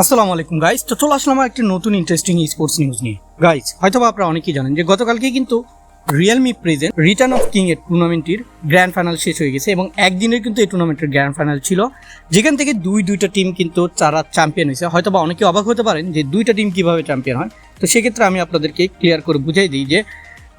আসসালামু আলাইকুম গাইজ তো চলে আসলাম একটি নতুন ইন্টারেস্টিং স্পোর্টস নিউজ নিয়ে। গাইজ হয়তো আপনারা অনেকেই জানেন যে গতকালকে কিন্তু Realme present return of king এর টুর্নামেন্টটির গ্র্যান্ড ফাইনাল শেষ হয়ে গেছে এবং একদিনের কিন্তু এই টুর্নামেন্টের গ্র্যান্ড ফাইনাল ছিল। যেখান থেকে দুই, দুইটা টিম কিন্তু তারা চ্যাম্পিয়ন হয়েছে। হয়তো বা অনেকে অবাক হতে পারেন যে দুইটা টিম কীভাবে চ্যাম্পিয়ন হয়। তো সেক্ষেত্রে আমি আপনাদেরকে ক্লিয়ার করে বুঝাই দিই যে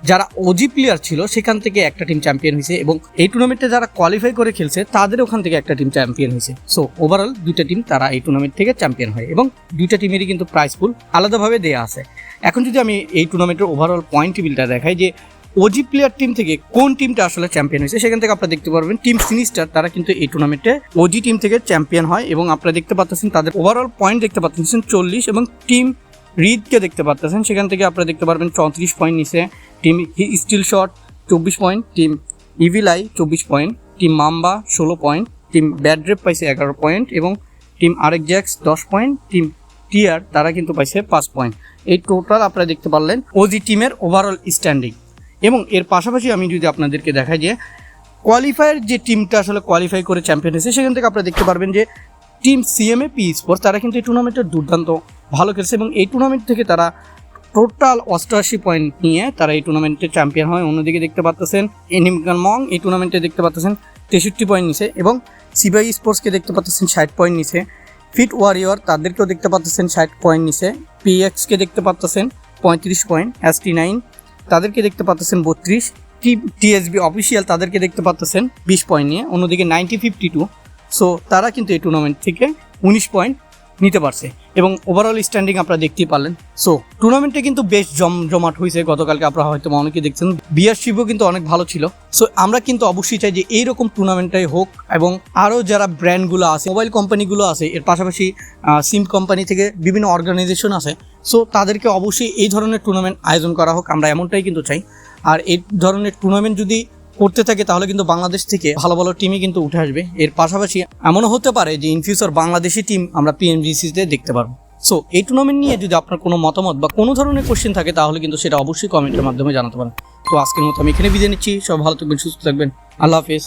যারা ওজি প্লেয়ার ছিল, সেখান থেকে একটা টিম চ্যাম্পিয়ন হয়েছে এবং এই টুর্নামেন্টে যারা কোয়ালিফাই করে খেলছে, তাদের ওখান থেকে একটা টিম চ্যাম্পিয়ন হয়েছে। সো ওভারঅল দুইটা টিম তারা এই টুর্নামেন্ট থেকে চ্যাম্পিয়ন হয় এবং দুইটা টিমেরই কিন্তু প্রাইস পুল আলাদাভাবে দেওয়া আছে। এখন যদি আমি এই টুর্নামেন্টের ওভারঅল পয়েন্ট টেবিলটা দেখাই যে ওজি প্লেয়ার টিম থেকে কোন টিমটা আসলে চ্যাম্পিয়ন হয়েছে, সেখান থেকে আপনারা দেখতে পারবেন টিম সিনিস্টার তারা কিন্তু এই টুর্নামেন্টে ওজি টিম থেকে চ্যাম্পিয়ন হয় এবং আপনারা দেখতে পাচ্ছেন তাদের ওভারঅল পয়েন্ট দেখতে পাচ্ছেন, চল্লিশ এবং টিম রিদকে দেখতে পাচ্ছেন সেখান থেকে আপনারা দেখতে পারবেন চৌত্রিশ পয়েন্ট নিচে টিম স্টিল শট, চব্বিশ পয়েন্ট টিম ইভিলাই চব্বিশ পয়েন্ট টিম মাম্বা, ষোলো পয়েন্ট টিম ব্যাড্রেপ পাইছে এগারো পয়েন্ট এবং টিম আরেক জ্যাক্স, দশ পয়েন্ট টিম টিয়ার, তারা কিন্তু পাইছে পাঁচ পয়েন্ট। এই টোটাল আপনারা দেখতে পারলেন ওজি টিমের ওভারঅল স্ট্যান্ডিং এবং এর পাশাপাশি আমি যদি আপনাদেরকে দেখাই যে কোয়ালিফায়ার যে টিমটা আসলে কোয়ালিফাই করে চ্যাম্পিয়ন হয়েছে, সেখান থেকে আপনারা দেখতে পারবেন যে টিম সিএমএ পি স্পোর্টস তারা কিন্তু এই টুর্নামেন্টের দুর্দান্ত ভালো খেলছে এবং এই টুর্নামেন্ট থেকে তারা টোটাল অষ্টআশি পয়েন্ট নিয়ে তারা এই টুর্নামেন্টে চ্যাম্পিয়ন হয়। অন্যদিকে দেখতে পাচ্ছেন এনিমগান মং এই টুর্নামেন্টে দেখতে পাচ্ছেন তেষট্টি পয়েন্ট নিছে এবং সিবাই স্পোর্টসকে দেখতে পাচ্ছেন ষাট পয়েন্ট নিছে ফিট ওয়ারিয়র তাদেরকেও দেখতে পাচ্ছেন ষাট পয়েন্ট নিছে পিএক্সকে দেখতে পাচ্ছেন পঁয়ত্রিশ পয়েন্ট এস টি নাইন তাদেরকে দেখতে পাচ্ছেন বত্রিশ। টি টিএসবি অফিসিয়াল তাদেরকে দেখতে পাচ্ছেন বিশ পয়েন্ট নিয়ে। অন্যদিকে নাইনটি ফিফটি টু সো তারা কিন্তু এই টুর্নামেন্ট থেকে উনিশ পয়েন্ট নিতে পারছে। এবং ওভারঅল স্ট্যান্ডিং আপনারা দেখতেই পারলেন। সো টুর্নামেন্টে কিন্তু বেশ জম জমাট হয়েছে গতকালকে। আপনারা হয়তো অনেকে দেখছেন বিআরশিপও কিন্তু অনেক ভালো ছিল। সো আমরা কিন্তু অবশ্যই চাই যে এইরকম টুর্নামেন্টটাই হোক এবং আরও যারা ব্র্যান্ডগুলো আছে মোবাইল কোম্পানিগুলো আছে, এর পাশাপাশি সিম কোম্পানি থেকে বিভিন্ন অর্গানাইজেশন আছে সো তাদেরকে অবশ্যই এই ধরনের টুর্নামেন্ট আয়োজন করা হোক। আমরা এমনটাই কিন্তু চাই। আর এই ধরনের টুর্নামেন্ট যদি করতে থাকে, তাহলে কিন্তু বাংলাদেশ থেকে ভালো ভালো টিমই কিন্তু উঠে আসবে। এর পাশাপাশি এমনও হতে পারে যে ইন ফিউচার বাংলাদেশি টিম আমরা পিএমজিসিতে দেখতে পারব। সো এই টুর্নামেন্ট নিয়ে যদি আপনার কোনো মতামত বা কোনো ধরনের কোশ্চেন থাকে, তাহলে কিন্তু সেটা অবশ্যই কমেন্টের মাধ্যমে জানাতে পারেন। তো আজকের মতো আমি এখানে বিদায় নিচ্ছি। সব ভালো থাকবেন, সুস্থ থাকবেন। আল্লাহ হাফিজ।